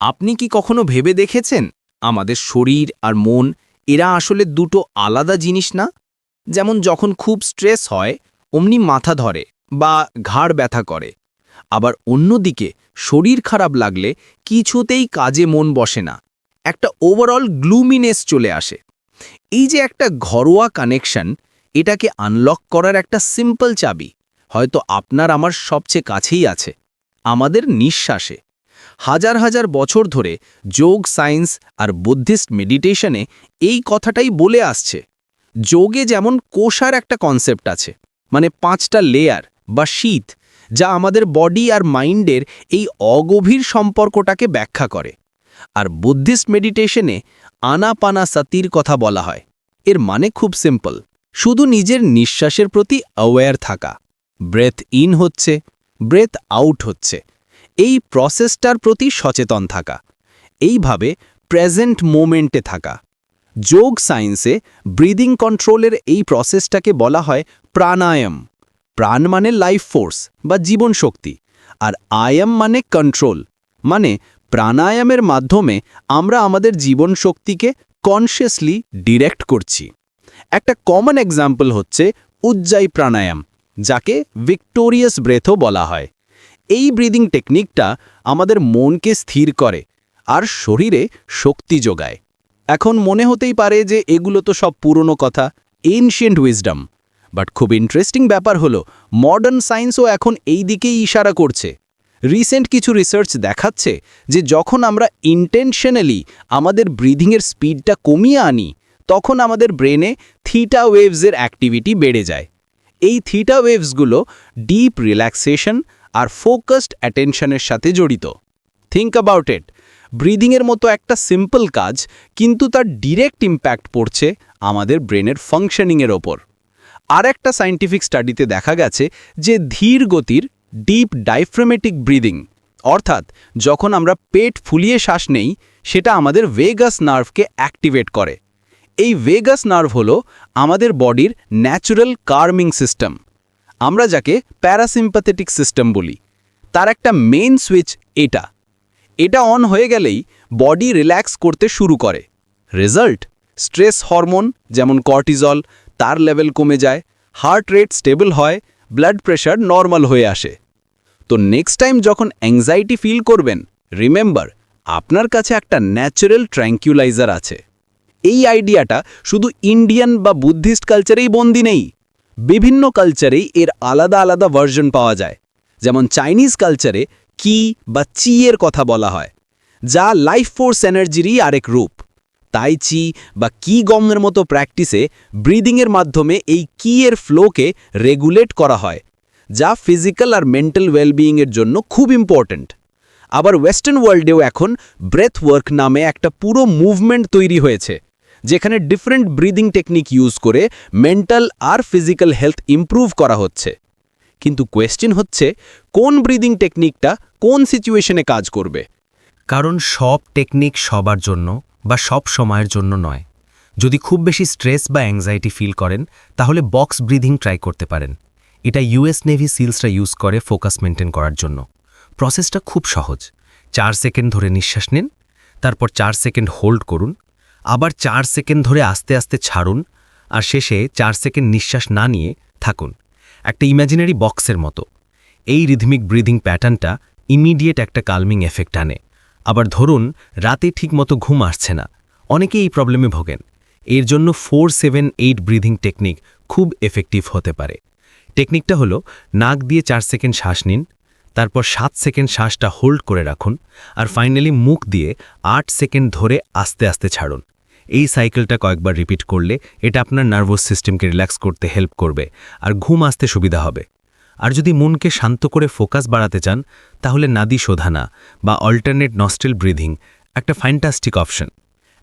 আপনি কি কখনো ভেবে দেখেছেন? আমাদের শরীর আর মন, এরা আসলে দুটো আলাদা জিনিস না? যেমন যখন খুব স্ট্রেস হয়, অমনি মাথা ধরে বা ঘাড় ব্যথা করে। আবার অন্যদিকে, শরীর খারাপ লাগলে কিছুতেই কাজে মন বসে না। একটা ওভারঅল গ্লুমিনেস চলে আসে। এই যে একটা ঘরোয়া কানেকশন এটাকে আনলক করার একটা সিম্পল চাবি। হয়তো আপনার আমার সবচেয়ে কাছেই আছে। আমাদের নিঃশ্বাসে। হাজার হাজার বছর ধরে যোগ সায়েন্স আর বুদ্ধিস্ট মেডিটেশনে এই কথাটাই বলে আসছে। যোগে যেমন কোষার একটা কনসেপ্ট আছে মানে পাঁচটা লেয়ার বা শীত, যা আমাদের বডি আর মাইন্ডের এই অগভীর সম্পর্কটাকে ব্যাখ্যা করে। আর বুদ্ধিস্ট মেডিটেশনে আনাপানা সাতির কথা বলা হয়। এর মানে খুব সিম্পল শুধু নিজের নিঃশ্বাসের প্রতি অ্যাওয়্যার থাকা। ব্রেথ ইন হচ্ছে ব্রেথ আউট হচ্ছে। এই প্রসেসটার প্রতি সচেতন থাকা। এইভাবে প্রেজেন্ট মোমেন্টে থাকা। যোগ সায়েন্সে ব্রিদিং কন্ট্রোলের এই প্রসেসটাকে বলা হয় প্রাণায়াম। প্রাণ মানে লাইফ ফোর্স বা জীবন শক্তি, আর আয়াম মানে কন্ট্রোল মানে প্রাণায়ামের মাধ্যমে আমরা আমাদের জীবন শক্তিকে কনসিয়াসলি ডিরেক্ট করছি। একটা কমন এক্সাম্পল হচ্ছে উজ্জাই প্রাণায়াম, যাকে ভিক্টোরিয়াস ব্রেথও বলা হয়। এই ব্রিদিং টেকনিকটা আমাদের মনকে স্থির করে আর শরীরে শক্তি যোগায়। এখন মনে হতেই পারে যে এগুলো তো সব পুরনো কথা এনশিয়েন্ট উইজডম বাট খুব ইন্টারেস্টিং ব্যাপার হলো মডার্ন সায়েন্সও এখন এই দিকেই ইশারা করছে। রিসেন্ট কিছু রিসার্চ দেখাচ্ছে যে যখন আমরা ইন্টেনশনালি আমাদের ব্রিদিংয়ের স্পিডটা কমিয়ে আনি, তখন আমাদের ব্রেনে থিটা ওয়েভসের অ্যাক্টিভিটি বেড়ে যায়। এই থিটা ওয়েভসগুলো ডিপ রিল্যাক্সেশন আর ফোকাসড অ্যাটেনশনের সাথে জড়িত। থিঙ্ক অ্যাবাউট ইট ব্রিদিংয়ের মতো একটা সিম্পল কাজ, কিন্তু তার ডিরেক্ট ইম্প্যাক্ট পড়ছে আমাদের ব্রেনের ফাংশনিংয়ের ওপর। আর একটা সায়েন্টিফিক স্টাডিতে দেখা গেছে যে ধীর গতির ডিপ ডাইফ্রেমেটিক ব্রিদিং অর্থাৎ যখন আমরা পেট ফুলিয়ে শ্বাস নেই, সেটা আমাদের ভেগাস নার্ভকে অ্যাক্টিভেট করে। এই ভেগাস নার্ভ হলো আমাদের বডির ন্যাচুরাল কার্মিং সিস্টেম আমরা যাকে প্যারাসিম্পাথেটিক সিস্টেম বলি। তার একটা মেইন সুইচ এটা। এটা অন হয়ে গেলেই বডি রিল্যাক্স করতে শুরু করে। রেজাল্ট স্ট্রেস হরমোন যেমন কর্টিজল তার লেভেল কমে যায় হার্ট রেট স্টেবল হয় ব্লাড প্রেশার নর্মাল হয়ে আসে। তো নেক্সট টাইম যখন অ্যাংজাইটি ফিল করবেন রিমেম্বার আপনার কাছে একটা ন্যাচারাল ট্র্যাঙ্কুলাইজার আছে। এই আইডিয়াটা শুধু ইন্ডিয়ান বা বুদ্ধিস্ট কালচারেই বন্দি নেই। বিভিন্ন কালচারেই এর আলাদা আলাদা ভার্জন পাওয়া যায়। যেমন চাইনিজ কালচারে কি বা চি এর কথা বলা হয়, যা লাইফ ফোর্স এনার্জিরই আরেক রূপ। তাই চি বা কি গমের মতো প্র্যাকটিসে ব্রিদিংয়ের মাধ্যমে এই কি এর ফ্লোকে রেগুলেট করা হয়, যা ফিজিক্যাল আর মেন্টাল ওয়েলবিইংয়ের জন্য খুব ইম্পর্ট্যান্ট আবার ওয়েস্টার্ন ওয়ার্ল্ডেও এখন ব্রেথ ওয়ার্ক নামে একটা পুরো মুভমেন্ট তৈরি হয়েছে। যেখানে ডিফারেন্ট ব্রিদিং টেকনিক ইউজ করে মেন্টাল আর ফিজিক্যাল হেলথ ইমপ্রুভ করা হচ্ছে। কিন্তু কোয়েশ্চেন হচ্ছে, কোন ব্রিদিং টেকনিকটা কোন সিচুয়েশনে কাজ করবে? কারণ সব টেকনিক সবার জন্য বা সব সময়ের জন্য নয়। যদি খুব বেশি স্ট্রেস বা অ্যাংজাইটি ফিল করেন, তাহলে বক্স ব্রিদিং ট্রাই করতে পারেন। এটা ইউএস নেভি সিলসরা ইউজ করে ফোকাস মেনটেন করার জন্য। প্রসেসটা খুব সহজ। চার সেকেন্ড ধরে নিঃশ্বাস নিন, তারপর চার সেকেন্ড হোল্ড করুন আবার চার সেকেন্ড ধরে আস্তে আস্তে ছাড়ুন আর শেষে চার সেকেন্ড নিঃশ্বাস না নিয়ে থাকুন। একটা ইম্যাজিনারি বক্সের মতো। এই রিথমিক ব্রিদিং প্যাটার্নটা ইমিডিয়েট একটা কালমিং এফেক্ট আনে। আবার ধরুন, রাতে ঠিকমতো ঘুম আসছে না। অনেকে এই প্রবলেমে ভোগেন। এর জন্য four seven eight breathing technique খুব এফেক্টিভ হতে পারে। টেকনিকটা হলো, নাক দিয়ে চার সেকেন্ড শ্বাস নিন তারপর সাত সেকেন্ড শ্বাসটা হোল্ড করে রাখুন আর ফাইনালি মুখ দিয়ে আট সেকেন্ড ধরে আস্তে আস্তে ছাড়ুন। এই সাইকেলটা কয়েকবার রিপিট করলে এটা আপনার নার্ভাস সিস্টেমকে রিল্যাক্স করতে হেল্প করবে আর ঘুম আসতে সুবিধা হবে। আর যদি মনকে শান্ত করে ফোকাস বাড়াতে চান, তাহলে নাদি শোধানা বা অল্টারনেট নস্টেল ব্রিদিং একটা ফ্যান্টাস্টিক অপশন।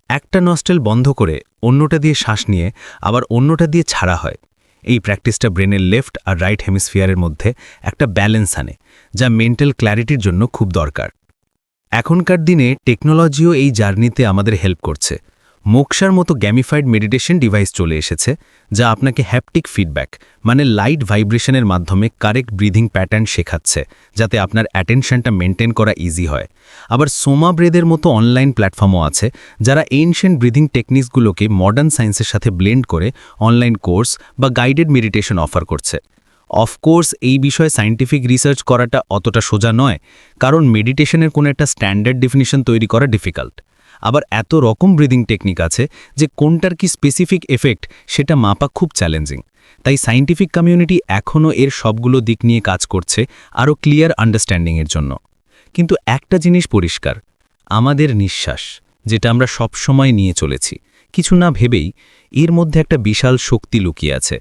একটা নস্টেল বন্ধ করে অন্যটা দিয়ে শ্বাস নিয়ে আবার অন্যটা দিয়ে ছাড়া হয়। এই প্র্যাকটিসটা ব্রেনের লেফট আর রাইট হেমিসফিয়ারের মধ্যে একটা ব্যালেন্স আনে। যা মেন্টাল ক্ল্যারিটির জন্য খুব দরকার। এখনকার দিনে টেকনোলজিও এই জার্নিতে আমাদের হেল্প করছে। মোক্ষার মতো গ্যামিফাইড মেডিটেশন ডিভাইস চলে এসেছে, যা আপনাকে হ্যাপটিক ফিডব্যাক মানে লাইট ভাইব্রেশনের মাধ্যমে কারেক্ট ব্রিদিং প্যাটার্ন শেখাচ্ছে, যাতে আপনার অ্যাটেনশনটা মেনটেন করা ইজি হয়। আবার সোমা ব্রেদের মতো অনলাইন প্ল্যাটফর্মও আছে, যারা এনশিয়েন্ট ব্রিদিং টেকনিক্সগুলোকে মডার্ন সায়েন্সের সাথে ব্লেন্ড করে অনলাইন কোর্স বা গাইডেড মেডিটেশন অফার করছে। অফকোর্স এই বিষয়ে সায়েন্টিফিক রিসার্চ করাটা অতটা সোজা নয়, কারণ মেডিটেশনের কোনো একটা স্ট্যান্ডার্ড ডেফিনিশন তৈরি করা ডিফিকাল্ট আবার এত রকম ব্রিদিং টেকনিক আছে যে কোনটার কি স্পেসিফিক এফেক্ট সেটা মাপা খুব চ্যালেঞ্জিং তাই সাইন্টিফিক কমিউনিটি এখনও এর সবগুলো দিক নিয়ে কাজ করছে আরও ক্লিয়ার আন্ডারস্ট্যান্ডিংয়ের জন্য। কিন্তু একটা জিনিস পরিষ্কার, আমাদের নিঃশ্বাস, যেটা আমরা সবসময় নিয়ে চলেছি। কিছু না ভেবেই এর মধ্যে একটা বিশাল শক্তি লুকিয়ে আছে।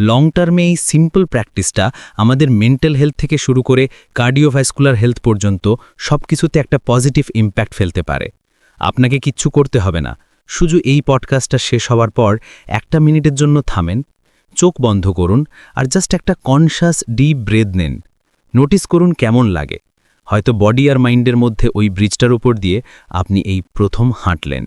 লং টার্মে এই সিম্পল প্র্যাকটিসটা আমাদের মেন্টাল হেলথ থেকে শুরু করে কার্ডিওভাস্কুলার হেলথ পর্যন্ত সব কিছুতে একটা পজিটিভ ইম্প্যাক্ট ফেলতে পারে। আপনাকে কিচ্ছু করতে হবে না। শুধু এই পডকাস্টটা শেষ হওয়ার পর একটা মিনিটের জন্য থামেন, চোখ বন্ধ করুন আর জাস্ট একটা কনশাস ডিপ ব্রেদ নেন। নোটিস করুন কেমন লাগে। হয়তো বডি আর মাইন্ডের মধ্যে ওই ব্রিজটার উপর দিয়ে আপনি এই প্রথম হাঁটলেন।